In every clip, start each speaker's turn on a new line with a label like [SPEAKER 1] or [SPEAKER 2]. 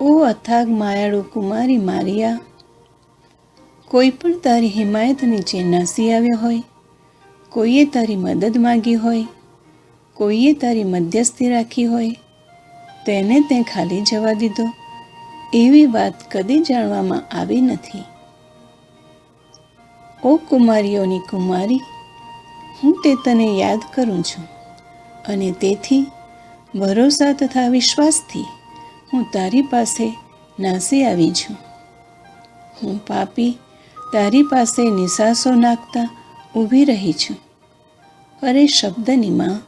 [SPEAKER 1] ઓ અથાગ માયાળુ કુમારી મારિયા, કોઈ પણ તારી હિમાયત નીચે નાસી આવ્યો હોય, કોઈએ તારી મદદ માગી હોય, કોઈએ તારી મધ્યસ્થી રાખી હોય, તેને તે ખાલી જવા દીધો. એવી વાત કદી જાણવામાં આવી નથી. ઓ કુમારીઓની કુમારી, હું તે તને યાદ કરું છું અને તેથી ભરોસા તથા વિશ્વાસથી હું તારી પાસે નાસી આવી છું. હું પાપી તારી પાસે નિસાસો નાખતા ઊભી રહી છું. અરે શબ્દની માં,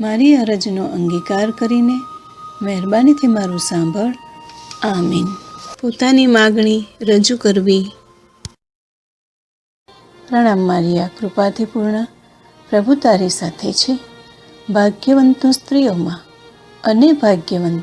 [SPEAKER 1] મારી અરજનો અંગીકાર કરીને મહેરબાનીથી મારું સાંભળ. આમીન. પોતાની માગણી રજૂ કરવી. પ્રણામ મારિયા કૃપાથી પૂર્ણ પ્રભુ તારી સાથે છે. ભાગ્યવંતો સ્ત્રીઓમાં અને ભાગ્યવંત